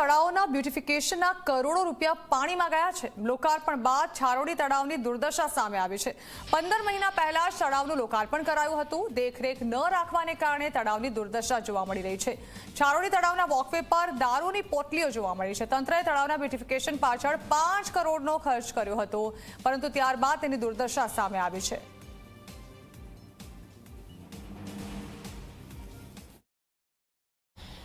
તળાવોના બ્યુટિફિકેશનના કરોડો રૂપિયા પાણીમાં ગયા છે. લોકાર્પણ બાદ છારોડી તળાવની દુર્દશા સામે આવી છે. પંદર મહિના પહેલા જ તળાવનું લોકાર્પણ કરાયું હતું. દેખરેખ ન રાખવાને કારણે તળાવની દુર્દશા જોવા મળી રહી છે. છારોડી તળાવના વોકવે પર દારૂની પોટલીઓ જોવા મળી છે. તંત્રએ તળાવના બ્યુટિફિકેશન પાછળ પાંચ કરોડનો ખર્ચ કર્યો હતો. પરંતુ ત્યારબાદ તેની દુર્દશા સામે આવી છે.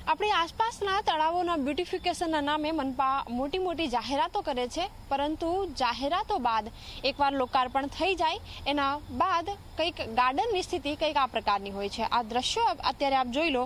આપણી આસપાસના તળાવોના બ્યુટિફિકેશનના નામે મનપા મોટી મોટી જાહેરાતો કરે છે, પરંતુ જાહેરાતો બાદ એકવાર લોકાર્પણ થઈ જાય, એના બાદ કંઈક ગાર્ડનની સ્થિતિ કંઈક આ પ્રકારની હોય છે. આ દ્રશ્યો અત્યારે આપ જોઈ લો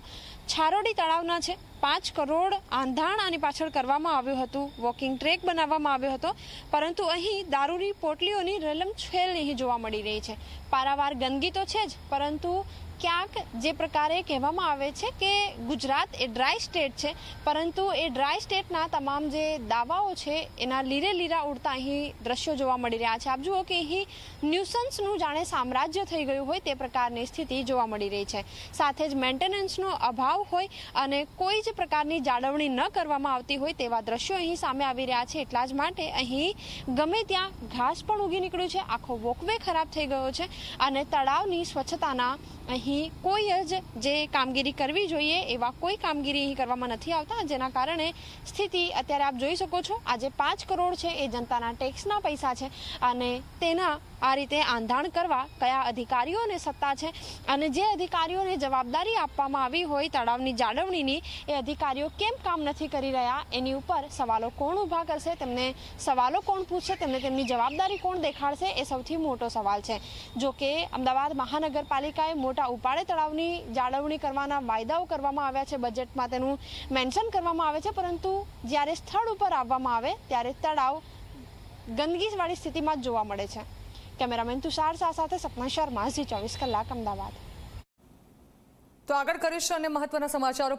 છારોડી તળાવના છે. પાંચ કરોડ આંધાણ આની પાછળ કરવામાં આવ્યું હતું. વોકિંગ ટ્રેક બનાવવામાં આવ્યો હતો. પરંતુ અહીં દારૂની પોટલીઓની રલમ છેલ અહીં જોવા મળી રહી છે. પારાવાર ગંદકી તો છે જ, પરંતુ ક્યાંક જે પ્રકારે કહેવામાં આવે છે કે ગુજરાત એ ડ્રાય સ્ટેટ છે, પરંતુ એ ડ્રાય સ્ટેટના તમામ જે દાવાઓ છે, એના લીરે લીરા ઉડતા અહીં દ્રશ્યો જોવા મળી રહ્યા છે. આપ જુઓ કે અહીં ન્યુસન્સનું જાણે સામ્રાજ્ય થઈ ગયું હોય તે પ્રકારની સ્થિતિ જોવા મળી રહી છે. સાથે જ મેન્ટેનન્સનો અભાવ હોય અને કોઈ જ પ્રકારની જાળવણી ન કરવામાં આવતી હોય તેવા દ્રશ્યો અહીં સામે આવી રહ્યા છે. એટલા જ માટે અહીં ગમે ત્યાં ઘાસ પણ ઉગી નીકળ્યું છે. આખો વોકવે ખરાબ થઈ ગયો છે અને તળાવની સ્વચ્છતાના અહીં કોઈ જ જે કામગીરી કરવી જોઈએ એવા કોઈ કામગીરી અહીં કરવામાં નથી આવતા, જેના કારણે સ્થિતિ અત્યારે આપ જોઈ શકો છો, આજે પાંચ કરોડ છે એ જનતાના ટેક્સના પૈસા છે અને તેના આ રીતે આંધાણ કરવા કયા અધિકારીઓને સત્તા છે અને જે અધિકારીઓને જવાબદારી આપવામાં આવી હોય, તળાવની જાળવણીની, એ અધિકારીઓ કેમ કામ નથી કરી રહ્યા, એની ઉપર સવાલો કોણ ઊભા કરશે, તેમને સવાલો કોણ પૂછશે, તેમને તેમની જવાબદારી કોણ દેખાડશે, એ સૌથી મોટો સવાલ છે. જો કે અમદાવાદ મહાનગરપાલિકાએ મોટા ઉપાડે તળાવની જાળવણી કરવાના વાયદાઓ કરવામાં આવ્યા છે, બજેટમાં તેનું મેન્શન કરવામાં આવે છે, પરંતુ જ્યારે સ્થળ ઉપર આવવામાં આવે, ત્યારે તળાવ ગંદકીવાળી સ્થિતિમાં જ જોવા મળે છે. કેમેરામેન તુષાર શાહ સાથે સપના શર્મા ચોવીસ કલાક, અમદાવાદ. તો આગળ કરીશું અને મહત્વના સમાચારો